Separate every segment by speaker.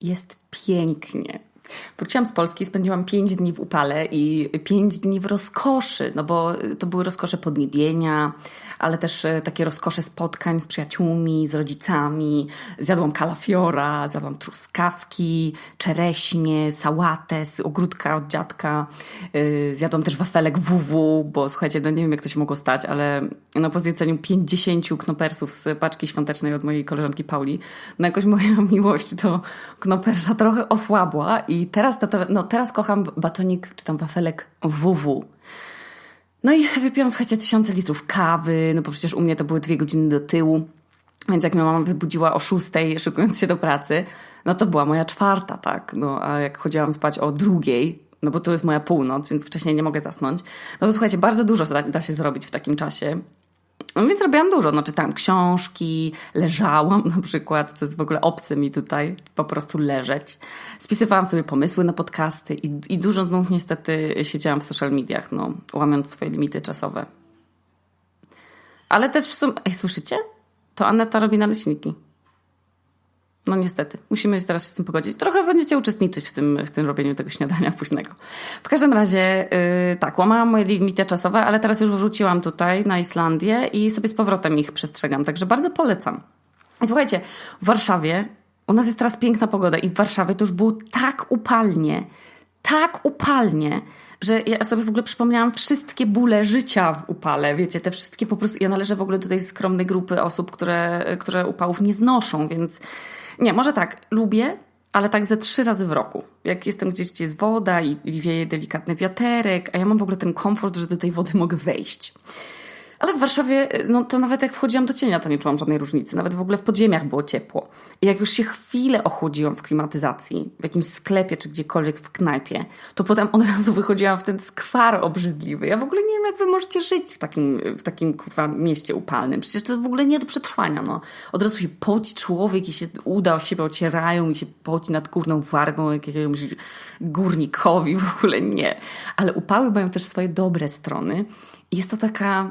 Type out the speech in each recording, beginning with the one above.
Speaker 1: Jest pięknie. Wróciłam z Polski, spędziłam 5 dni w upale i 5 dni w rozkoszy, no bo to były rozkosze podniebienia, ale też e, takie rozkosze spotkań z przyjaciółmi, z rodzicami. Zjadłam kalafiora, zjadłam truskawki, czereśnie, sałatę z ogródka od dziadka. E, zjadłam też wafelek WW, bo słuchajcie, no nie wiem jak to się mogło stać, ale no po zjedzeniu 50 knopersów z paczki świątecznej od mojej koleżanki Pauli, no jakoś moja miłość do knopersa trochę osłabła i teraz, no teraz kocham batonik czy tam wafelek WW. No i wypiłam, słuchajcie, tysiące litrów kawy, no bo przecież u mnie to były dwie godziny do tyłu. Więc jak mnie mama wybudziła o szóstej, szykując się do pracy, no to była moja czwarta, tak. No a jak chodziłam spać o drugiej, no bo to jest moja północ, więc wcześniej nie mogę zasnąć. No to słuchajcie, bardzo dużo da, da się zrobić w takim czasie. No więc robiłam dużo, no czytałam książki, leżałam na przykład, to jest w ogóle obce mi tutaj, po prostu leżeć. Spisywałam sobie pomysły na podcasty i, i dużo znów niestety siedziałam w social mediach, no, łamiąc swoje limity czasowe. Ale też w sumie, ej, słyszycie? To Aneta robi naleśniki. No niestety, musimy teraz się z tym pogodzić. Trochę będziecie uczestniczyć w tym, w tym robieniu tego śniadania późnego. W każdym razie, yy, tak, łamałam moje limity czasowe, ale teraz już wróciłam tutaj na Islandię i sobie z powrotem ich przestrzegam, także bardzo polecam. Słuchajcie, w Warszawie, u nas jest teraz piękna pogoda i w Warszawie to już było tak upalnie, tak upalnie, że ja sobie w ogóle przypomniałam wszystkie bóle życia w upale, wiecie, te wszystkie po prostu, ja należę w ogóle do tej skromnej grupy osób, które, które upałów nie znoszą, więc nie, może tak, lubię, ale tak ze trzy razy w roku. Jak jestem gdzieś, gdzie jest woda i wieje delikatny wiaterek, a ja mam w ogóle ten komfort, że do tej wody mogę wejść. Ale w Warszawie, no to nawet jak wchodziłam do cienia, to nie czułam żadnej różnicy. Nawet w ogóle w podziemiach było ciepło. I jak już się chwilę ochłodziłam w klimatyzacji, w jakimś sklepie czy gdziekolwiek w knajpie, to potem od razu wychodziłam w ten skwar obrzydliwy. Ja w ogóle nie wiem, jak wy możecie żyć w takim, w takim kurwa mieście upalnym. Przecież to w ogóle nie do przetrwania. No. Od razu się poci człowiek i się uda o siebie ocierają i się poci nad górną wargą jakiegoś górnikowi. W ogóle nie. Ale upały mają też swoje dobre strony. Jest to taka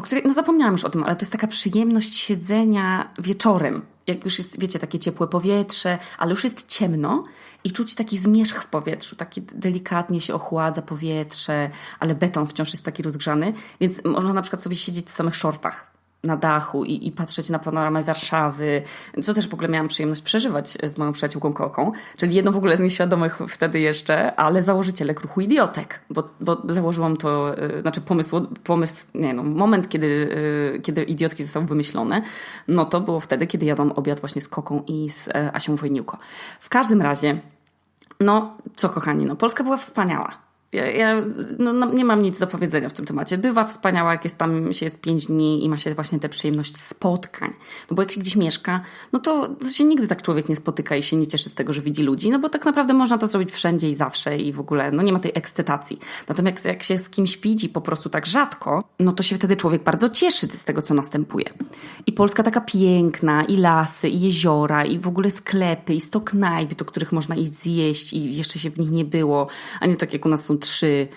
Speaker 1: o której, no zapomniałam już o tym, ale to jest taka przyjemność siedzenia wieczorem. Jak już jest, wiecie, takie ciepłe powietrze, ale już jest ciemno i czuć taki zmierzch w powietrzu, taki delikatnie się ochładza powietrze, ale beton wciąż jest taki rozgrzany, więc można na przykład sobie siedzieć w samych shortach na dachu i, i patrzeć na panoramę Warszawy, co też w ogóle miałam przyjemność przeżywać z moją przyjaciółką Koką, czyli jedno w ogóle z nieświadomych wtedy jeszcze, ale założycielek ruchu Idiotek, bo, bo założyłam to, yy, znaczy pomysł, pomysł, nie no, moment, kiedy, yy, kiedy Idiotki zostały wymyślone, no to było wtedy, kiedy jadłam obiad właśnie z Koką i z yy, Asią Wojniuko. W każdym razie, no co kochani, no Polska była wspaniała ja, ja no, no, nie mam nic do powiedzenia w tym temacie. Bywa wspaniała, jak jest tam się jest pięć dni i ma się właśnie tę przyjemność spotkań. No bo jak się gdzieś mieszka, no to, to się nigdy tak człowiek nie spotyka i się nie cieszy z tego, że widzi ludzi, no bo tak naprawdę można to zrobić wszędzie i zawsze i w ogóle no nie ma tej ekscytacji. Natomiast jak, jak się z kimś widzi po prostu tak rzadko, no to się wtedy człowiek bardzo cieszy z tego, co następuje. I Polska taka piękna, i lasy, i jeziora, i w ogóle sklepy, i sto knajp, do których można iść zjeść i jeszcze się w nich nie było, a nie tak jak u nas są trzy.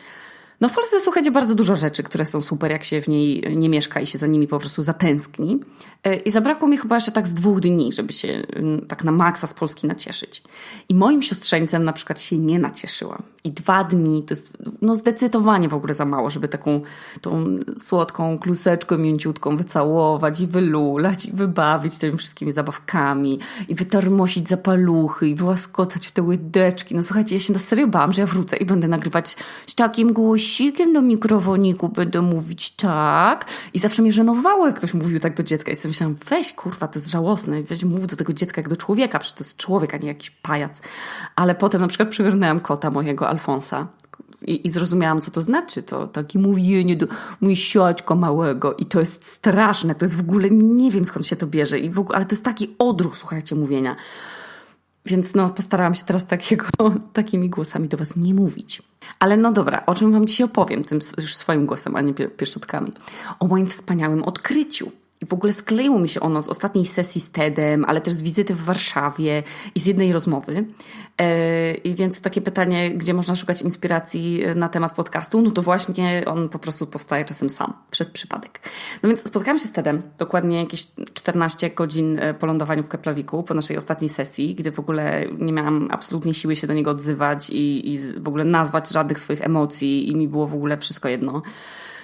Speaker 1: No w Polsce słuchajcie bardzo dużo rzeczy, które są super, jak się w niej nie mieszka i się za nimi po prostu zatęskni. E, I zabrakło mi chyba jeszcze tak z dwóch dni, żeby się mm, tak na maksa z Polski nacieszyć. I moim siostrzeńcem na przykład się nie nacieszyłam. I dwa dni to jest no zdecydowanie w ogóle za mało, żeby taką tą słodką kluseczkę mięciutką wycałować i wylulać i wybawić tymi wszystkimi zabawkami i wytarmosić zapaluchy i wyłaskotać w te łydeczki. No słuchajcie, ja się na serio bałam, że ja wrócę i będę nagrywać z takim głosikiem do mikrofoniku, będę mówić tak. I zawsze mnie żenowało, jak ktoś mówił tak do dziecka. I sobie myślałam, weź kurwa, to jest żałosne. Weź mów do tego dziecka jak do człowieka, przecież to jest człowiek, a nie jakiś pajac. Ale potem na przykład przygarnęłam kota mojego, Alfonsa. I, I, zrozumiałam, co to znaczy. To takie mówienie do mój siaćko małego. I to jest straszne. To jest w ogóle, nie wiem skąd się to bierze. I w ogóle, ale to jest taki odruch, słuchajcie, mówienia. Więc no, postarałam się teraz takiego, takimi głosami do was nie mówić. Ale no dobra, o czym wam dzisiaj opowiem, tym już swoim głosem, a nie pieszczotkami. O moim wspaniałym odkryciu. W ogóle skleiło mi się ono z ostatniej sesji z TEDem, ale też z wizyty w Warszawie i z jednej rozmowy. E, I więc takie pytanie, gdzie można szukać inspiracji na temat podcastu, no to właśnie on po prostu powstaje czasem sam, przez przypadek. No więc spotkałam się z TEDem, dokładnie jakieś 14 godzin e, po lądowaniu w Keplawiku, po naszej ostatniej sesji, gdy w ogóle nie miałam absolutnie siły się do niego odzywać i, i w ogóle nazwać żadnych swoich emocji i mi było w ogóle wszystko jedno.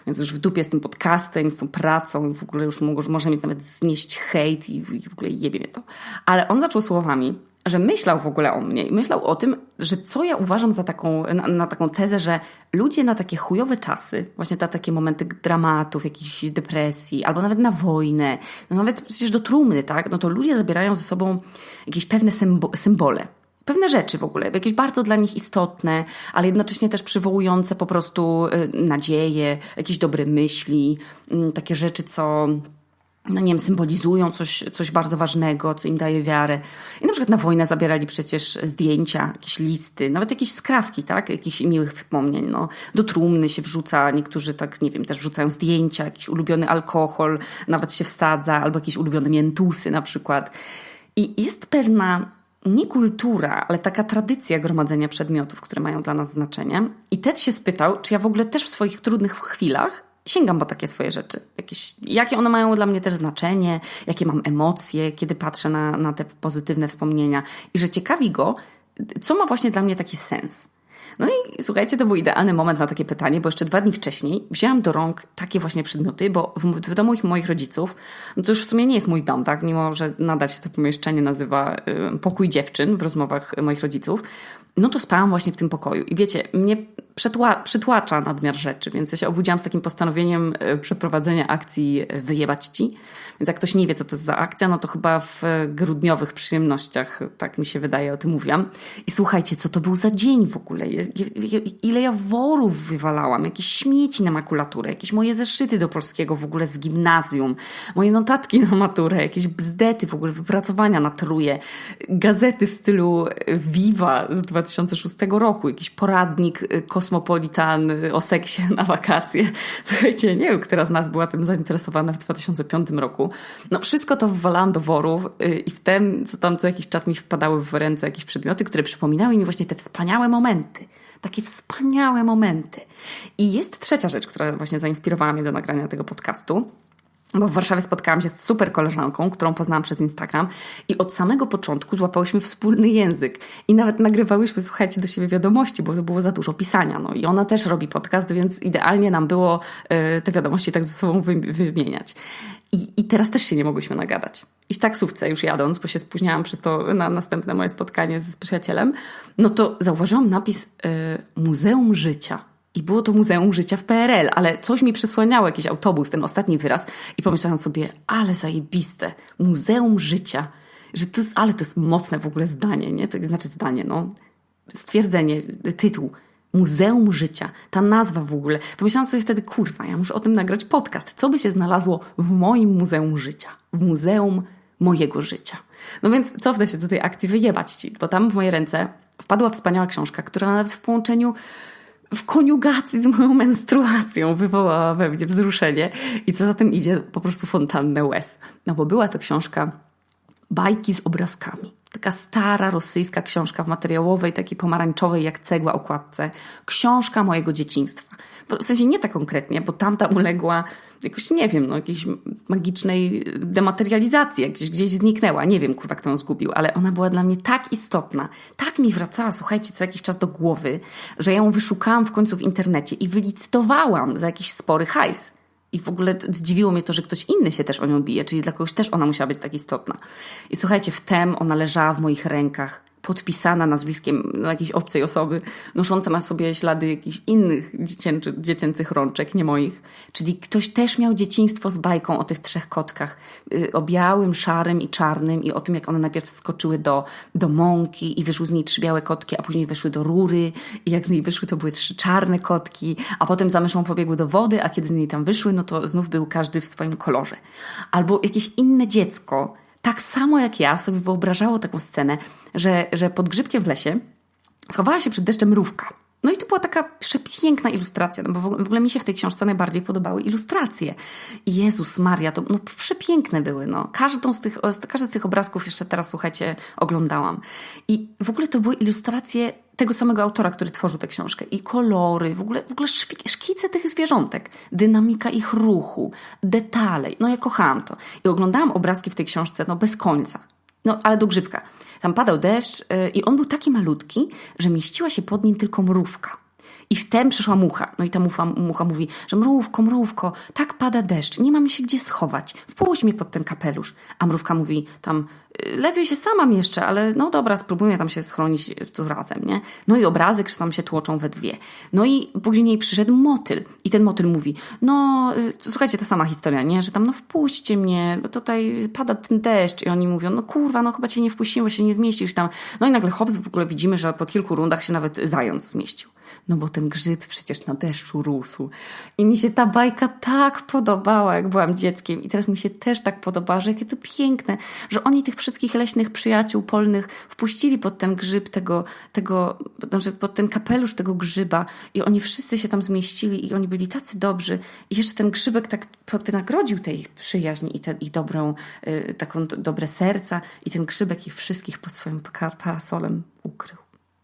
Speaker 1: Więc już w dupie z tym podcastem, z tą pracą i w ogóle już może, może mi nawet znieść hejt i, w ogóle jebie mnie to. Ale on zaczął słowami, że myślał w ogóle o mnie i myślał o tym, że co ja uważam za taką, na, na, taką tezę, że ludzie na takie chujowe czasy, właśnie na takie momenty dramatów, jakiejś depresji, albo nawet na wojnę, no nawet przecież do trumny, tak, no to ludzie zabierają ze sobą jakieś pewne symbo symbole pewne rzeczy w ogóle, jakieś bardzo dla nich istotne, ale jednocześnie też przywołujące po prostu y, nadzieję, jakieś dobre myśli, mm, takie rzeczy, co no nie wiem, symbolizują coś, coś bardzo ważnego, co im daje wiarę. I na przykład na wojnę zabierali przecież zdjęcia, jakieś listy, nawet jakieś skrawki, tak? Jakichś miłych wspomnień, no. Do trumny się wrzuca, niektórzy tak, nie wiem, też wrzucają zdjęcia, jakiś ulubiony alkohol, nawet się wsadza, albo jakieś ulubione miętusy na przykład. I jest pewna nie kultura, ale taka tradycja gromadzenia przedmiotów, które mają dla nas znaczenie. I Ted się spytał, czy ja w ogóle też w swoich trudnych chwilach sięgam po takie swoje rzeczy. Jakieś, jakie one mają dla mnie też znaczenie, jakie mam emocje, kiedy patrzę na, na te pozytywne wspomnienia. I że ciekawi go, co ma właśnie dla mnie taki sens. No i słuchajcie, to był idealny moment na takie pytanie, bo jeszcze dwa dni wcześniej wzięłam do rąk takie właśnie przedmioty, bo w, w domu moich rodziców, no to już w sumie nie jest mój dom, tak? Mimo, że nadal się to pomieszczenie nazywa y, pokój dziewczyn w rozmowach moich rodziców, no to spałam właśnie w tym pokoju. I wiecie, mnie przetła, przytłacza nadmiar rzeczy, więc ja się obudziłam z takim postanowieniem y, przeprowadzenia akcji y, Wyjebać Ci. Więc jak ktoś nie wie, co to jest za akcja, no to chyba w grudniowych przyjemnościach, tak mi się wydaje, o tym mówiłam. I słuchajcie, co to był za dzień w ogóle? Ile ja worów wywalałam, jakieś śmieci na makulaturę, jakieś moje zeszyty do polskiego w ogóle z gimnazjum, moje notatki na maturę, jakieś bzdety w ogóle, wypracowania na truje, gazety w stylu Viva z 2006 roku, jakiś poradnik Kosmopolitan o seksie na wakacje. Słuchajcie, nie wiem, która z nas była tym zainteresowana w 2005 roku. No wszystko to wywalałam do worów y, i w tym, co tam co jakiś czas mi wpadały w ręce jakieś przedmioty, które przypominały mi właśnie te wspaniałe momenty. Takie wspaniałe momenty. I jest trzecia rzecz, która właśnie zainspirowała mnie do nagrania tego podcastu. Bo w Warszawie spotkałam się z super koleżanką, którą poznałam przez Instagram i od samego początku złapałyśmy wspólny język i nawet nagrywałyśmy, słuchajcie, do siebie wiadomości, bo to było za dużo pisania. No i ona też robi podcast, więc idealnie nam było y, te wiadomości tak ze sobą wymieniać. I, I teraz też się nie mogłyśmy nagadać. I w taksówce już jadąc, bo się spóźniałam przez to na następne moje spotkanie z przyjacielem, no to zauważyłam napis y, Muzeum Życia. I było to Muzeum Życia w PRL, ale coś mi przysłaniało, jakiś autobus, ten ostatni wyraz. I pomyślałam sobie, ale zajebiste, Muzeum Życia. Że to jest, ale to jest mocne w ogóle zdanie, nie? To znaczy zdanie, no. Stwierdzenie, tytuł. Muzeum Życia. Ta nazwa w ogóle. Pomyślałam sobie wtedy, kurwa, ja muszę o tym nagrać podcast. Co by się znalazło w moim Muzeum Życia? W Muzeum mojego życia. No więc cofnę się do tej akcji wyjebać ci, bo tam w moje ręce wpadła wspaniała książka, która nawet w połączeniu w koniugacji z moją menstruacją wywołała we mnie wzruszenie i co za tym idzie, po prostu fontannę łez. No bo była to książka Bajki z obrazkami. Taka stara rosyjska książka w materiałowej, takiej pomarańczowej jak cegła okładce. Książka mojego dzieciństwa. W sensie nie tak konkretnie, bo tamta uległa jakoś, nie wiem, no, jakiejś magicznej dematerializacji, gdzieś, gdzieś zniknęła. Nie wiem, kurwa, kto ją zgubił, ale ona była dla mnie tak istotna, tak mi wracała, słuchajcie, co jakiś czas do głowy, że ja ją wyszukałam w końcu w internecie i wylicytowałam za jakiś spory hajs. I w ogóle zdziwiło mnie to, że ktoś inny się też o nią bije, czyli dla kogoś też ona musiała być tak istotna. I słuchajcie, wtem ona leżała w moich rękach, podpisana nazwiskiem no, jakiejś obcej osoby, nosząca na sobie ślady jakichś innych dziecięcy, dziecięcych rączek, nie moich. Czyli ktoś też miał dzieciństwo z bajką o tych trzech kotkach, yy, o białym, szarym i czarnym i o tym, jak one najpierw skoczyły do, do mąki i wyszły z niej trzy białe kotki, a później wyszły do rury i jak z niej wyszły, to były trzy czarne kotki, a potem za myszą pobiegły do wody, a kiedy z niej tam wyszły, no to znów był każdy w swoim kolorze. Albo jakieś inne dziecko, tak samo jak ja sobie wyobrażało taką scenę, że, że pod grzybkiem w lesie schowała się przed deszczem mrówka. No i to była taka przepiękna ilustracja, no bo w ogóle mi się w tej książce najbardziej podobały ilustracje. Jezus Maria, to no, przepiękne były. No. Każdą z tych, każdy z tych obrazków jeszcze teraz, słuchajcie, oglądałam. I w ogóle to były ilustracje tego samego autora, który tworzył tę książkę. I kolory, w ogóle, w ogóle szkice tych zwierzątek, dynamika ich ruchu, detale. No ja kochałam to. I oglądałam obrazki w tej książce no bez końca. No ale do grzybka. Tam padał deszcz y, i on był taki malutki, że mieściła się pod nim tylko mrówka. I wtem przyszła mucha. No i ta mucha, mucha mówi, że mrówko, mrówko, tak pada deszcz, nie mamy się gdzie schować. Wpuść mnie pod ten kapelusz. A mrówka mówi tam, ledwie się sama mieszczę, ale no dobra, spróbuję tam się schronić tu razem, nie? No i obrazek, że tam się tłoczą we dwie. No i później przyszedł motyl. I ten motyl mówi, no y, słuchajcie, ta sama historia, nie? Że tam, no wpuśćcie mnie, no tutaj pada ten deszcz. I oni mówią, no kurwa, no chyba cię nie wpuścimy, bo się nie zmieścisz tam. No i nagle hops, w ogóle widzimy, że po kilku rundach się nawet zając zmieścił. No bo ten grzyb przecież na deszczu rósł. I mi się ta bajka tak podobała, jak byłam dzieckiem. I teraz mi się też tak podoba, że jakie to piękne, że oni tych wszystkich leśnych przyjaciół polnych wpuścili pod ten grzyb tego, tego znaczy pod ten kapelusz tego grzyba i oni wszyscy się tam zmieścili i oni byli tacy dobrzy. I jeszcze ten grzybek tak wynagrodził tej ich przyjaźń i ten ich dobrą, y, taką dobre serca i ten grzybek ich wszystkich pod swoim parasolem ukrył.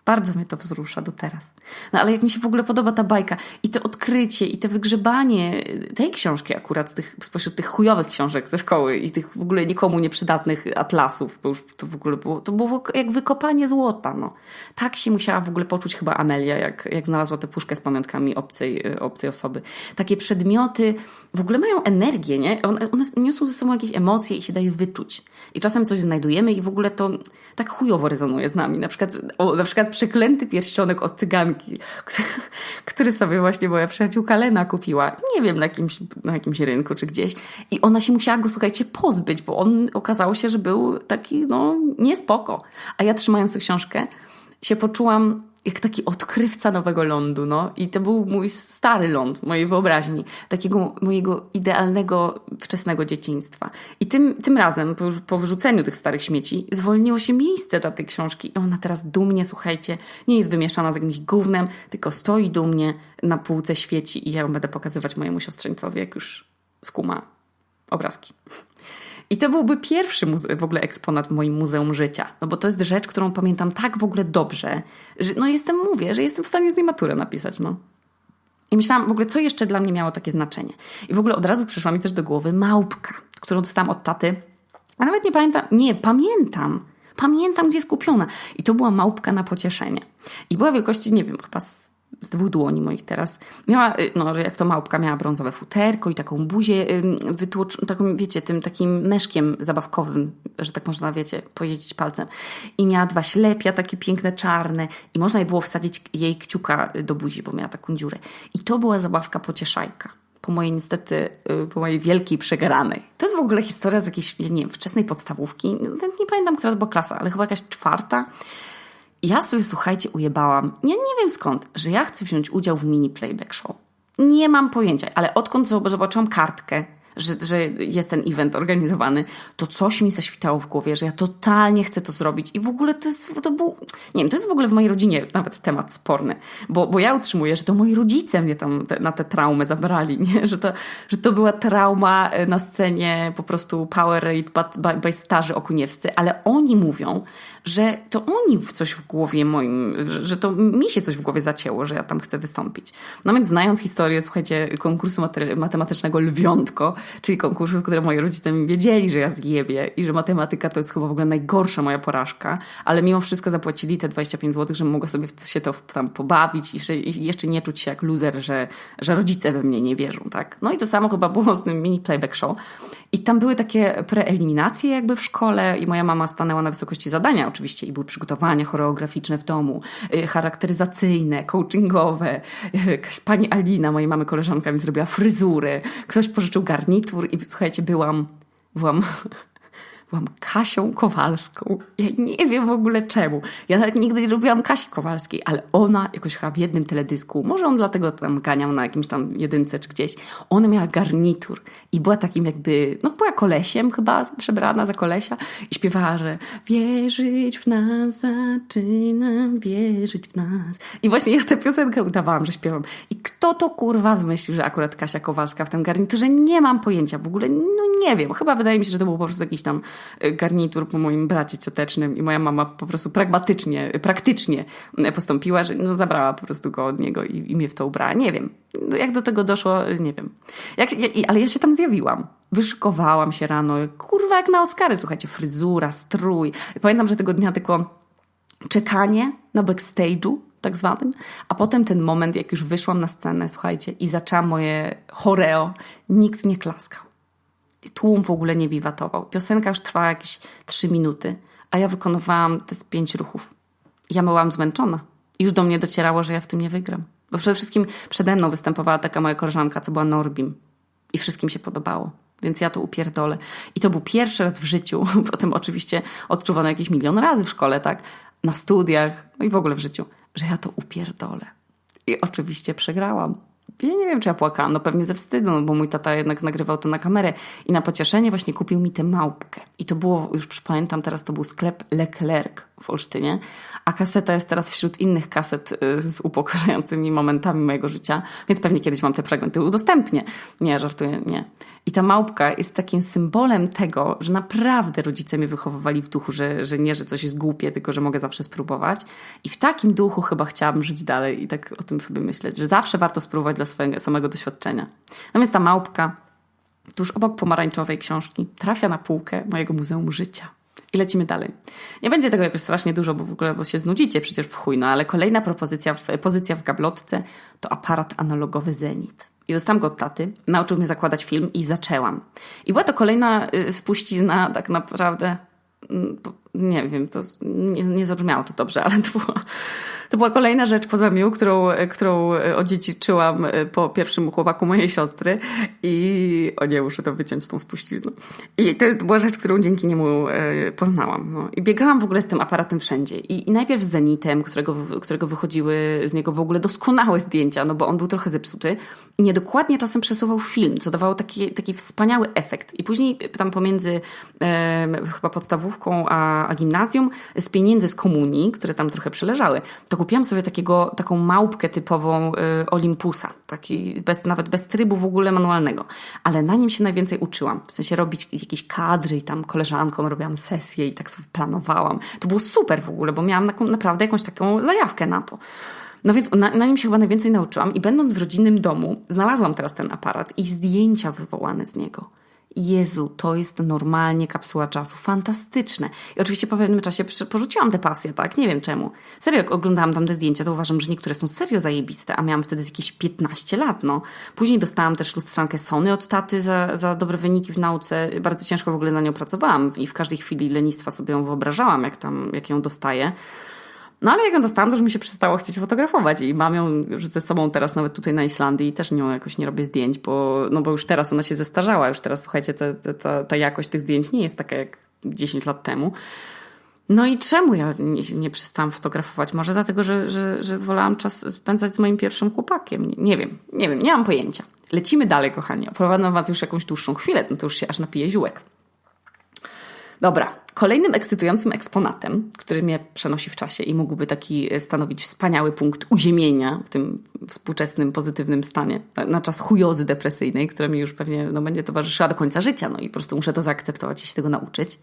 Speaker 1: Bardzo mnie to wzrusza do teraz. No ale jak mi się w ogóle podoba ta bajka i to odkrycie i to wygrzebanie tej książki akurat z tych, spośród tych chujowych książek ze szkoły i tych w ogóle nikomu nieprzydatnych atlasów, bo już to w ogóle było, to było jak wykopanie złota, no. Tak się musiała w ogóle poczuć chyba Amelia, jak, jak znalazła tę puszkę z pamiątkami obcej, obcej osoby. Takie przedmioty w ogóle mają energię, nie? One, one niosą ze sobą jakieś emocje i się daje wyczuć. I czasem coś znajdujemy i w ogóle to tak chujowo rezonuje z nami. Na przykład, o, na przykład przeklęty pierścionek od cyganki, który sobie właśnie moja przyjaciółka Lena kupiła. Nie wiem, na jakimś, na jakimś rynku czy gdzieś. I ona się musiała go, słuchajcie, pozbyć, bo on okazało się, że był taki, no, niespoko. A ja trzymając tę książkę się poczułam jak taki odkrywca nowego lądu, no. I to był mój stary ląd, mojej wyobraźni, takiego mojego idealnego, wczesnego dzieciństwa. I tym, tym razem, po, po wyrzuceniu tych starych śmieci, zwolniło się miejsce dla tej książki i ona teraz dumnie, słuchajcie, nie jest wymieszana z jakimś gównem, tylko stoi dumnie na półce świeci i ja ją będę pokazywać mojemu siostrzeńcowi, jak już skuma obrazki. I to byłby pierwszy w ogóle eksponat w moim muzeum życia. No bo to jest rzecz, którą pamiętam tak w ogóle dobrze, że no jestem, mówię, że jestem w stanie z niej maturę napisać, no. I myślałam w ogóle, co jeszcze dla mnie miało takie znaczenie. I w ogóle od razu przyszła mi też do głowy małpka, którą dostałam od taty. A nawet nie pamiętam, nie, pamiętam. Pamiętam, gdzie jest kupiona. I to była małpka na pocieszenie. I była wielkości, nie wiem, chyba z z dwóch dłoni moich teraz. Miała, y, no, że jak to małpka, miała brązowe futerko i taką buzię wytłoczoną, taką, wiecie, tym takim meszkiem zabawkowym, że tak można, wiecie, pojeździć palcem. I miała dwa ślepia, takie piękne, czarne i można jej było wsadzić jej kciuka do buzi, bo miała taką dziurę. I to była zabawka pocieszajka po mojej niestety, y, po mojej wielkiej przegranej. To jest w ogóle historia z jakiejś, nie wiem, wczesnej podstawówki. Nie pamiętam, która to była klasa, ale chyba jakaś czwarta ja sobie, słuchajcie, ujebałam, ja nie wiem skąd, że ja chcę wziąć udział w mini playback show. Nie mam pojęcia, ale odkąd zobaczyłam kartkę, że, że jest ten event organizowany, to coś mi zaświtało w głowie, że ja totalnie chcę to zrobić i w ogóle to jest, to był, nie wiem, to jest w ogóle w mojej rodzinie nawet temat sporny, bo, bo ja utrzymuję, że to moi rodzice mnie tam te, na tę traumę zabrali, nie? Że, to, że to była trauma e, na scenie po prostu Powerade by, by, starzy okuniewscy, ale oni mówią, że to oni coś w głowie moim, że to mi się coś w głowie zacięło, że ja tam chcę wystąpić. No więc znając historię, słuchajcie, konkursu matematycznego Lwiątko, czyli konkursu, w którym moi rodzice mi wiedzieli, że ja zgiebie i że matematyka to jest chyba w ogóle najgorsza moja porażka, ale mimo wszystko zapłacili te 25 zł, żebym mogła sobie się to tam pobawić i jeszcze nie czuć się jak loser, że, że rodzice we mnie nie wierzą, tak? No i to samo chyba było z tym mini playback show. I tam były takie preeliminacje jakby w szkole i moja mama stanęła na wysokości zadania oczywiście i były przygotowania choreograficzne w domu, y, charakteryzacyjne, coachingowe. Jakaś pani Alina, mojej mamy koleżanka mi zrobiła fryzurę, ktoś pożyczył garnitur i słuchajcie, byłam, byłam byłam Kasią Kowalską. Ja nie wiem w ogóle czemu. Ja nawet nigdy nie lubiłam Kasi Kowalskiej, ale ona jakoś chyba w jednym teledysku, może on dlatego tam ganiał na jakimś tam jedynce czy gdzieś, ona miała garnitur i była takim jakby, no była kolesiem chyba, przebrana za kolesia i śpiewała, że wierzyć w nas, zaczynam wierzyć w nas. I właśnie ja tę piosenkę udawałam, że śpiewam. I kto to kurwa wymyślił, że akurat Kasia Kowalska w tym garniturze? Nie mam pojęcia w ogóle, no nie wiem. Chyba wydaje mi się, że to był po prostu jakiś tam y, garnitur po moim bracie ciotecznym i moja mama po prostu pragmatycznie, praktycznie postąpiła, że no zabrała po prostu go od niego i, i mnie w to ubrała. Nie wiem. No jak do tego doszło, nie wiem. Jak, ale ja się tam zjawiłam. Wyszykowałam się rano. Kurwa, jak na Oscary, słuchajcie, fryzura, strój. Pamiętam, że tego dnia tylko czekanie na backstage'u, tak zwanym, a potem ten moment, jak już wyszłam na scenę, słuchajcie, i zaczęłam moje choreo, nikt nie klaskał. Tłum w ogóle nie wiwatował. Piosenka już trwała jakieś trzy minuty, a ja wykonywałam te z pięć ruchów. Ja byłam zmęczona. I już do mnie docierało, że ja w tym nie wygram. Bo przede wszystkim przede mną występowała taka moja koleżanka, co była Norbim. I wszystkim się podobało. Więc ja to upierdolę. I to był pierwszy raz w życiu, potem oczywiście odczuwano jakieś milion razy w szkole, tak? Na studiach, no i w ogóle w życiu, że ja to upierdolę. I oczywiście przegrałam. Ja nie wiem, czy ja płakałam, no pewnie ze wstydu, no bo mój tata jednak nagrywał to na kamerę i na pocieszenie właśnie kupił mi tę małpkę. I to było, już pamiętam teraz, to był sklep Leclerc w Olsztynie, a kaseta jest teraz wśród innych kaset y, z upokarzającymi momentami mojego życia, więc pewnie kiedyś wam te fragmenty udostępnię. Nie, żartuję, nie. I ta małpka jest takim symbolem tego, że naprawdę rodzice mnie wychowywali w duchu, że, że nie, że coś jest głupie, tylko że mogę zawsze spróbować. I w takim duchu chyba chciałabym żyć dalej i tak o tym sobie myśleć, że zawsze warto spróbować dla swojego samego doświadczenia. No więc ta małpka tuż obok pomarańczowej książki trafia na półkę mojego Muzeum Życia. I lecimy dalej. Nie będzie tego jakoś strasznie dużo, bo w ogóle bo się znudzicie przecież w chuj, no ale kolejna propozycja, pozycja w gablotce to aparat analogowy Zenit. I dostałam go od taty, nauczył mnie zakładać film i zaczęłam. I była to kolejna y, spuścizna tak naprawdę, mm, nie wiem, to nie, nie zabrzmiało to dobrze, ale to była to była kolejna rzecz poza mił, którą, którą odziedziczyłam e, po pierwszym chłopaku mojej siostry i o nie, muszę to wyciąć z tą spuścizną. I to była rzecz, którą dzięki niemu e, poznałam. No. I biegałam w ogóle z tym aparatem wszędzie. I, i najpierw z Zenitem, którego, którego wychodziły z niego w ogóle doskonałe zdjęcia, no bo on był trochę zepsuty i niedokładnie czasem przesuwał film, co dawało taki, taki wspaniały efekt. I później tam pomiędzy e, chyba podstawówką a, a gimnazjum z pieniędzy z komunii, które tam trochę przeleżały, to kupiłam sobie takiego, taką małpkę typową y, Olympusa, taki bez, nawet bez trybu w ogóle manualnego, ale na nim się najwięcej uczyłam, w sensie robić jakieś kadry i tam koleżanką robiłam sesję i tak sobie planowałam. To było super w ogóle, bo miałam naprawdę jakąś taką zajawkę na to. No więc na, na, nim się chyba najwięcej nauczyłam i będąc w rodzinnym domu, znalazłam teraz ten aparat i zdjęcia wywołane z niego. Jezu, to jest normalnie kapsuła czasu. Fantastyczne. I oczywiście po pewnym czasie porzuciłam tę pasję, tak? Nie wiem czemu. Serio, jak oglądałam tam te zdjęcia, to uważam, że niektóre są serio zajebiste, a miałam wtedy jakieś 15 lat, no. Później dostałam też lustrzankę Sony od taty za, za dobre wyniki w nauce. Bardzo ciężko w ogóle na nią pracowałam i w każdej chwili lenistwa sobie ją wyobrażałam, jak tam, jak ją dostaję. No ale jak ją dostałam, to już mi się przestało chcieć fotografować i mam ją już ze sobą teraz nawet tutaj na Islandii i też nią jakoś nie robię zdjęć, bo, no bo już teraz ona się zestarzała, już teraz słuchajcie, ta, ta, ta jakość tych zdjęć nie jest taka jak 10 lat temu. No i czemu ja nie, nie przestałam fotografować? Może dlatego, że, że, że wolałam czas spędzać z moim pierwszym chłopakiem. Nie, nie wiem, nie wiem, nie mam pojęcia. Lecimy dalej, kochani. Oprowadzam was już jakąś dłuższą chwilę, no to już się aż napije ziółek. Dobra, kolejnym ekscytującym eksponatem, który mnie przenosi w czasie i mógłby taki stanowić wspaniały punkt uziemienia w tym współczesnym, pozytywnym stanie, na czas chujozy depresyjnej, która mi już pewnie no, będzie towarzyszyła do końca życia, no i po prostu muszę to zaakceptować i się tego nauczyć,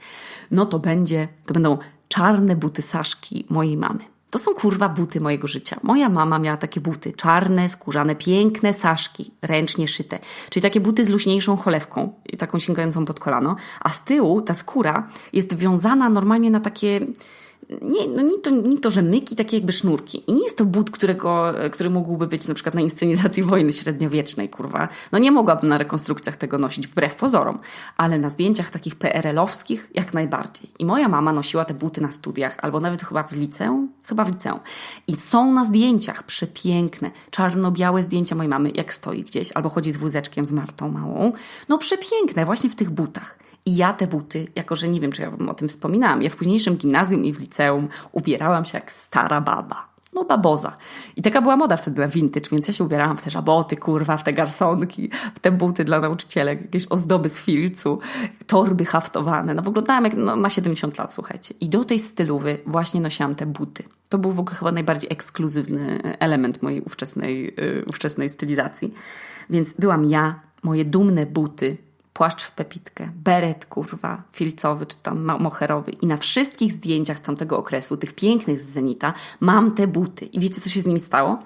Speaker 1: no to będzie, to będą czarne buty Saszki mojej mamy. To są kurwa buty mojego życia. Moja mama miała takie buty, czarne, skórzane, piękne saszki, ręcznie szyte. Czyli takie buty z luźniejszą cholewką, taką sięgającą pod kolano, a z tyłu ta skóra jest wiązana normalnie na takie nie, no nie, to, nie to, że myki, takie jakby sznurki. I nie jest to but, którego, który mógłby być na przykład na inscenizacji wojny średniowiecznej, kurwa. No nie mogłabym na rekonstrukcjach tego nosić, wbrew pozorom. Ale na zdjęciach takich PRL-owskich jak najbardziej. I moja mama nosiła te buty na studiach, albo nawet chyba w liceum, chyba w liceum. I są na zdjęciach przepiękne, czarno-białe zdjęcia mojej mamy, jak stoi gdzieś, albo chodzi z wózeczkiem z Martą małą. No przepiękne, właśnie w tych butach. I ja te buty, jako że nie wiem, czy ja wam o tym wspominałam, ja w późniejszym gimnazjum i w liceum ubierałam się jak stara baba. No baboza. I taka była moda wtedy na vintage, więc ja się ubierałam w te żaboty, kurwa, w te garsonki, w te buty dla nauczycielek, jakieś ozdoby z filcu, torby haftowane. No wyglądałam jak no, na 70 lat, słuchajcie. I do tej stylowy właśnie nosiłam te buty. To był w ogóle chyba najbardziej ekskluzywny element mojej ówczesnej, yy, ówczesnej stylizacji. Więc byłam ja, moje dumne buty, płaszcz w pepitkę, beret kurwa, filcowy czy tam moherowy i na wszystkich zdjęciach z tamtego okresu, tych pięknych z Zenita, mam te buty. I wiecie, co się z nimi stało?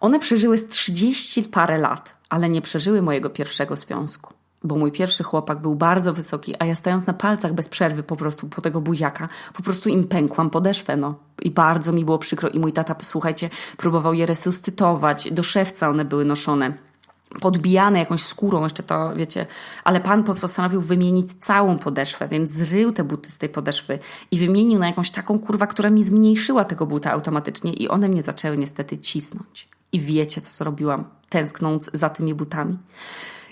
Speaker 1: One przeżyły z 30 parę lat, ale nie przeżyły mojego pierwszego związku. Bo mój pierwszy chłopak był bardzo wysoki, a ja stając na palcach bez przerwy po prostu po tego buziaka, po prostu im pękłam podeszwę, no. I bardzo mi było przykro i mój tata, słuchajcie, próbował je resuscytować, do szewca one były noszone podbijane jakąś skórą, jeszcze to wiecie, ale pan postanowił wymienić całą podeszwę, więc zrył te buty z tej podeszwy i wymienił na jakąś taką kurwa, która mi zmniejszyła tego buta automatycznie i one mnie zaczęły niestety cisnąć. I wiecie, co zrobiłam, tęsknąc za tymi butami?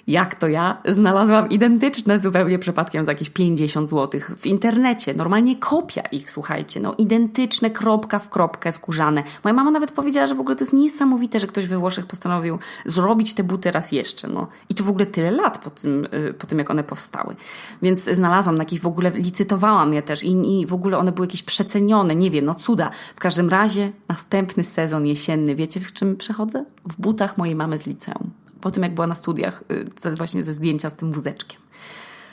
Speaker 1: Jak to ja znalazłam identyczne zupełnie przypadkiem za jakieś 50 zł w internecie. Normalnie kopia ich, słuchajcie, no identyczne, kropka w kropkę skórzane. Moja mama nawet powiedziała, że w ogóle to jest niesamowite, że ktoś we Włoszech postanowił zrobić te buty raz jeszcze, no. I to w ogóle tyle lat po tym, y, po tym jak one powstały. Więc znalazłam jakieś w ogóle, licytowałam je też i, i w ogóle one były jakieś przecenione, nie wiem, no cuda. W każdym razie następny sezon jesienny, wiecie w czym przechodzę? W butach mojej mamy z liceum po tym jak była na studiach, y, właśnie ze zdjęcia z tym wózeczkiem.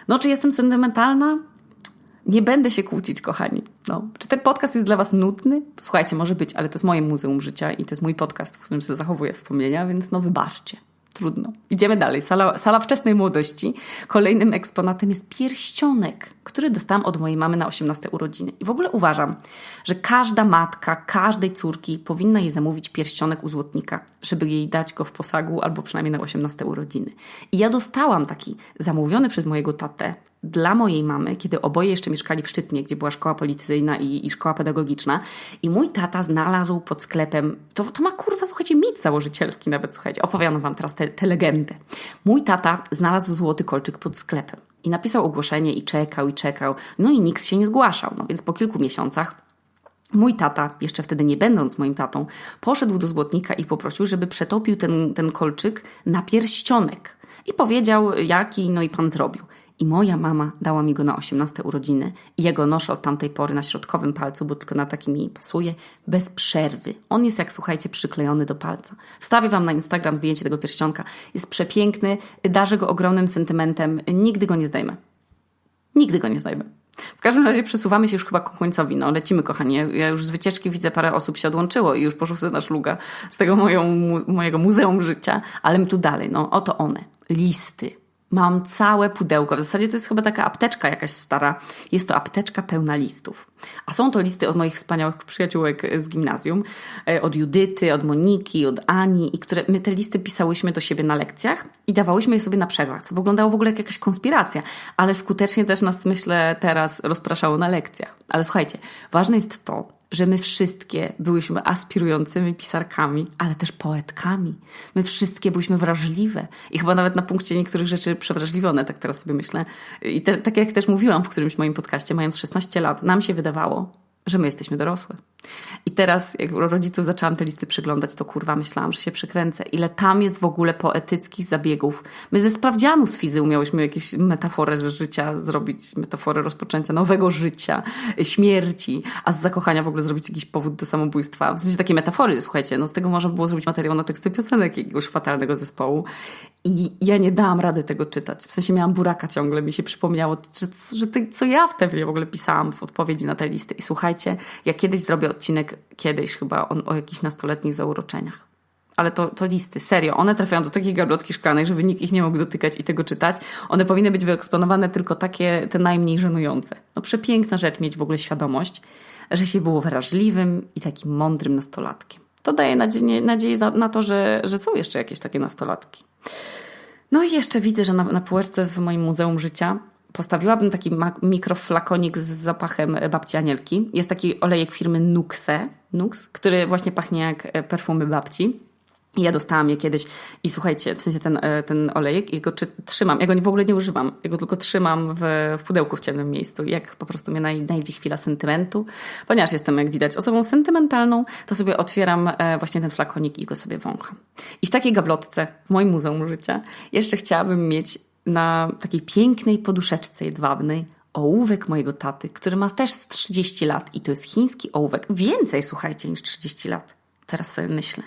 Speaker 1: No, czy jestem sentymentalna? Nie będę się kłócić, kochani. No. Czy ten podcast jest dla Was nudny? Słuchajcie, może być, ale to jest moje muzeum życia i to jest mój podcast, w którym sobie zachowuję wspomnienia, więc no wybaczcie. Trudno. Idziemy dalej. Sala, sala wczesnej młodości. Kolejnym eksponatem jest pierścionek, który dostałam od mojej mamy na 18 urodziny. I w ogóle uważam, że każda matka, każdej córki powinna jej zamówić pierścionek u złotnika, żeby jej dać go w posagu albo przynajmniej na 18 urodziny. I ja dostałam taki zamówiony przez mojego tatę dla mojej mamy, kiedy oboje jeszcze mieszkali w Szczytnie, gdzie była szkoła politycyjna i, i szkoła pedagogiczna. I mój tata znalazł pod sklepem, to, to ma kurwa, słuchajcie, mit założycielski nawet, słuchajcie, opowiadam wam teraz tę legendę. Mój tata znalazł złoty kolczyk pod sklepem i napisał ogłoszenie i czekał, i czekał. No i nikt się nie zgłaszał. No więc po kilku miesiącach Mój tata, jeszcze wtedy nie będąc moim tatą, poszedł do złotnika i poprosił, żeby przetopił ten, ten kolczyk na pierścionek. I powiedział, jaki, no i pan zrobił. I moja mama dała mi go na 18 urodziny i ja go noszę od tamtej pory na środkowym palcu, bo tylko na taki mi pasuje, bez przerwy. On jest jak, słuchajcie, przyklejony do palca. Wstawię Wam na Instagram zdjęcie tego pierścionka. Jest przepiękny, darzę go ogromnym sentymentem. Nigdy go nie zdejmę. Nigdy go nie zdejmę. W każdym razie przesuwamy się już chyba ku końcowi. No, lecimy, kochani. Ja już z wycieczki widzę, parę osób się odłączyło i już poszło sobie na szluga z tego moją, mojego muzeum życia, ale my tu dalej. No, oto one. Listy Mam całe pudełko. W zasadzie to jest chyba taka apteczka jakaś stara. Jest to apteczka pełna listów. A są to listy od moich wspaniałych przyjaciółek z gimnazjum. E, od Judyty, od Moniki, od Ani. I które my te listy pisałyśmy do siebie na lekcjach i dawałyśmy je sobie na przerwach. Co wyglądało w ogóle jak jakaś konspiracja. Ale skutecznie też nas, myślę, teraz rozpraszało na lekcjach. Ale słuchajcie, ważne jest to, że my wszystkie byłyśmy aspirującymi pisarkami, ale też poetkami. My wszystkie byliśmy wrażliwe i chyba nawet na punkcie niektórych rzeczy przewrażliwione, tak teraz sobie myślę. I te, tak jak też mówiłam w którymś moim podcaście, mając 16 lat, nam się wydawało, że my jesteśmy dorosłe. I teraz, jak rodziców zaczęłam te listy przeglądać, to kurwa myślałam, że się przykręcę. Ile tam jest w ogóle poetyckich zabiegów. My ze sprawdzianu z fizy umiałyśmy jakieś metaforę życia zrobić, metaforę rozpoczęcia nowego życia, śmierci, a z zakochania w ogóle zrobić jakiś powód do samobójstwa. W sensie takie metafory, słuchajcie, no z tego można było zrobić materiał na teksty piosenek jakiegoś fatalnego zespołu. I ja nie dałam rady tego czytać. W sensie miałam buraka ciągle, mi się przypomniało, że, że co ja wtedy w ogóle pisałam w odpowiedzi na te listy. I słuchajcie, ja kiedyś zrobię odcinek, kiedyś chyba o, o jakichś nastoletnich zauroczeniach. Ale to, to listy, serio. One trafiają do takiej gablotki szklanej, żeby nikt ich nie mógł dotykać i tego czytać. One powinny być wyeksponowane tylko takie, te najmniej żenujące. No przepiękna rzecz mieć w ogóle świadomość, że się było wrażliwym i takim mądrym nastolatkiem. To daje nadzieję, nadzieję na to, że, że są jeszcze jakieś takie nastolatki. No i jeszcze widzę, że na, na półeczce w moim Muzeum Życia postawiłabym taki mikroflakonik z zapachem babci Anielki. Jest taki olejek firmy Nuxe, Nux, który właśnie pachnie jak e, perfumy babci. I ja dostałam je kiedyś i słuchajcie, w sensie ten, e, ten olejek, jego czy, trzymam, ja go w ogóle nie używam, ja go tylko trzymam w, w pudełku w ciemnym miejscu. Jak po prostu mnie naj, najdzie chwila sentymentu, ponieważ jestem, jak widać, osobą sentymentalną, to sobie otwieram e, właśnie ten flakonik i go sobie wącham. I w takiej gablotce, w moim muzeum życia, jeszcze chciałabym mieć na takiej pięknej poduszeczce jedwabnej ołówek mojego taty, który ma też z 30 lat i to jest chiński ołówek. Więcej, słuchajcie, niż 30 lat. Teraz sobie myślę.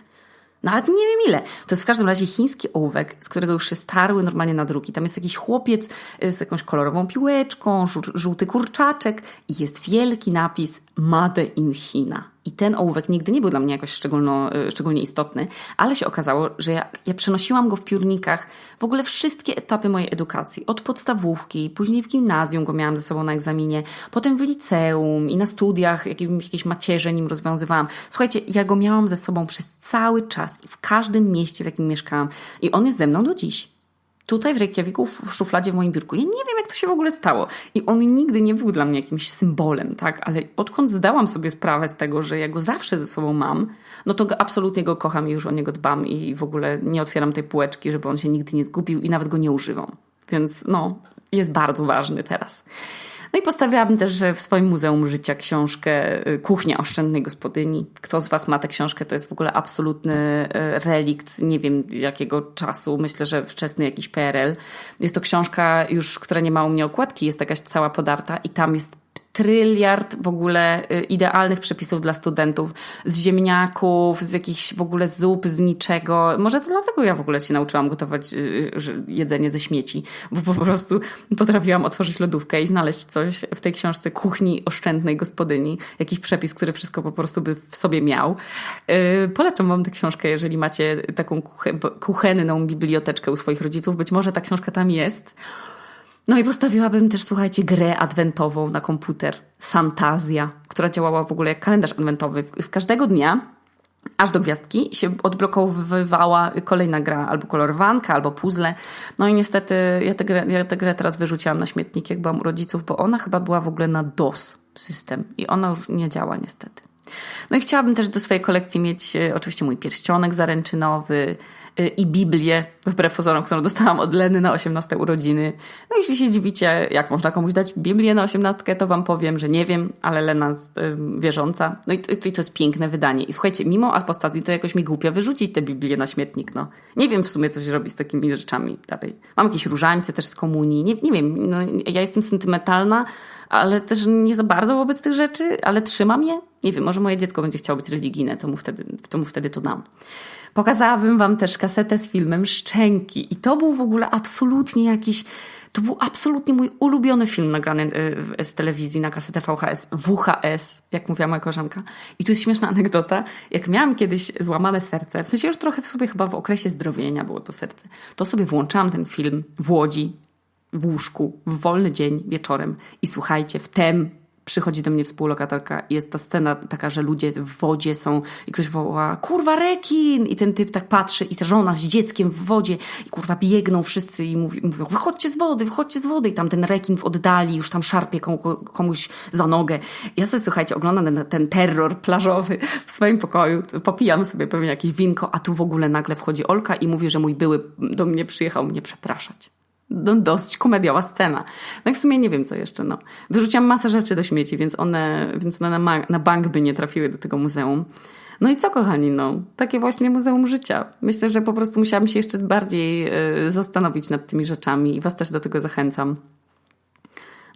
Speaker 1: Nawet nie wiem ile. To jest w każdym razie chiński ołówek, z którego już się starły normalnie na druki. Tam jest jakiś chłopiec y, z jakąś kolorową piłeczką, żół- żółty kurczaczek i jest wielki napis Made in China. I ten ołówek nigdy nie był dla mnie jakoś szczególno, y, szczególnie istotny, ale się okazało, że ja, ja przenosiłam go w piórnikach w ogóle wszystkie etapy mojej edukacji. Od podstawówki, później w gimnazjum go miałam ze sobą na egzaminie, potem w liceum i na studiach jakieś macierze nim rozwiązywałam. Słuchajcie, ja go miałam ze sobą przez cały czas i w każdym mieście, w jakim mieszkałam. I on jest ze mną do dziś tutaj w Reykjaviku w szufladzie w moim biurku. Ja nie wiem, jak to się w ogóle stało. I on nigdy nie był dla mnie jakimś symbolem, tak? Ale odkąd zdałam sobie sprawę z tego, że ja go zawsze ze sobą mam, no to go, absolutnie go kocham i już o niego dbam i w ogóle nie otwieram tej półeczki, żeby on się nigdy nie zgubił i nawet go nie używam. Więc no, jest bardzo ważny teraz. No i postawiłabym też w swoim Muzeum Życia książkę y, Kuchnia Oszczędnej Gospodyni. Kto z Was ma tę książkę, to jest w ogóle absolutny y, relikt, nie wiem jakiego czasu, myślę, że wczesny jakiś PRL. Jest to książka już, która nie ma u mnie okładki, jest jakaś cała podarta i tam jest tryliard w ogóle y, idealnych przepisów dla studentów z ziemniaków, z jakichś w ogóle zup, z niczego. Może to dlatego ja w ogóle się nauczyłam gotować y, że jedzenie ze śmieci, bo po prostu potrafiłam otworzyć lodówkę i znaleźć coś w tej książce kuchni oszczędnej gospodyni, jakiś przepis, który wszystko po prostu by w sobie miał. Polecam wam tę książkę, jeżeli macie taką kuche- kuchenną biblioteczkę u swoich rodziców. Być może ta książka tam jest. No i postawiłabym też, słuchajcie, grę adwentową na komputer. Santazja, która działała w ogóle jak kalendarz adwentowy. W, każdego dnia, aż do gwiazdki, się odblokowywała kolejna gra, albo kolorowanka, albo puzzle. No i niestety ja tę grę, ja tę grę teraz wyrzuciłam na śmietnik, jak byłam u rodziców, bo ona chyba była w ogóle na DOS system i ona już nie działa niestety. No i chciałabym też do swojej kolekcji mieć e, oczywiście mój pierścionek zaręczynowy i Biblię, wbrew pozorom, którą dostałam od Leny na 18 urodziny. No jeśli się dziwicie, jak można komuś dać Biblię na 18, to wam powiem, że nie wiem, ale Lena jest y, wierząca. No i to, i to jest piękne wydanie. I słuchajcie, mimo apostazji to jakoś mi głupio wyrzucić tę Biblię na śmietnik, no. Nie wiem w sumie, co się robi z takimi rzeczami dalej. Mam jakieś różańce też z komunii, nie, nie wiem, no, ja jestem sentymentalna, ale też nie za bardzo wobec tych rzeczy, ale trzymam je. Nie wiem, może moje dziecko będzie chciało być religijne, to mu wtedy to, mu wtedy to dam. Pokazałabym wam też kasetę z filmem Szczęki. I to był w ogóle absolutnie jakiś, to był absolutnie mój ulubiony film nagrany y, z telewizji na kasetę VHS, WHS, jak mówiła moja koleżanka. I tu jest śmieszna anegdota, jak miałam kiedyś złamane serce, w sensie już trochę w sobie chyba w okresie zdrowienia było to serce, to sobie włączałam ten film w Łodzi, w łóżku, w wolny dzień, wieczorem. I słuchajcie, wtem przychodzi do mnie współlokatorka i jest ta scena taka, że ludzie w wodzie są i ktoś woła, kurwa rekin! I ten typ tak patrzy i ta żona z dzieckiem w wodzie i kurwa biegną wszyscy i mówi, mówią, wychodźcie z wody, wychodźcie z wody i tam ten rekin w oddali już tam szarpie komu, komuś za nogę. Ja sobie, słuchajcie, oglądam ten, ten terror plażowy w swoim pokoju, popijam sobie pewnie jakieś winko, a tu w ogóle nagle wchodzi Olka i mówi, że mój były do mnie przyjechał mnie przepraszać no, dość komediowa scena. No i w sumie nie wiem co jeszcze. No. Wyrzuciłam masę rzeczy do śmieci, więc one, więc one na, na bank by nie trafiły do tego muzeum. No i co, kochani, no, takie właśnie muzeum życia. Myślę, że po prostu musiałabym się jeszcze bardziej y, zastanowić nad tymi rzeczami i Was też do tego zachęcam.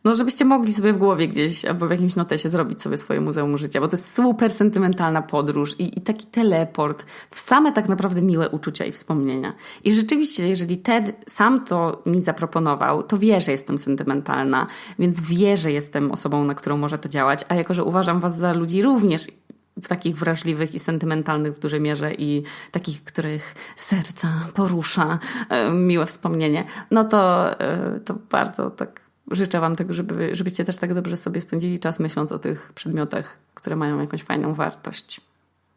Speaker 1: No, żebyście mogli sobie w głowie gdzieś albo w jakimś notesie zrobić sobie swoje muzeum życia, bo to jest super sentymentalna podróż i, i taki teleport w same tak naprawdę miłe uczucia i wspomnienia. I rzeczywiście, jeżeli Ted sam to mi zaproponował, to wie, że jestem sentymentalna, więc wie, że jestem osobą, na którą może to działać, a jako, że uważam was za ludzi również takich wrażliwych i sentymentalnych w dużej mierze i takich, których serca porusza e, miłe wspomnienie, no to, e, to bardzo tak życzę Wam tego, żeby, żebyście też tak dobrze sobie spędzili czas myśląc o tych przedmiotach, które mają jakąś fajną wartość.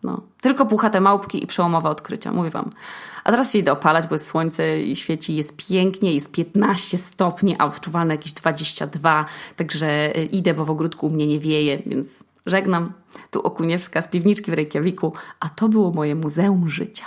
Speaker 1: No. Tylko puchate małpki i przełomowe odkrycia, mówię Wam. A teraz się idę opalać, bo jest słońce i świeci, jest pięknie, jest 15 stopni, a odczuwalne jakieś 22, także idę, bo w ogródku u mnie nie wieje, więc żegnam. Tu Okuniewska z piwniczki w Reykjaviku, a to było moje muzeum życia.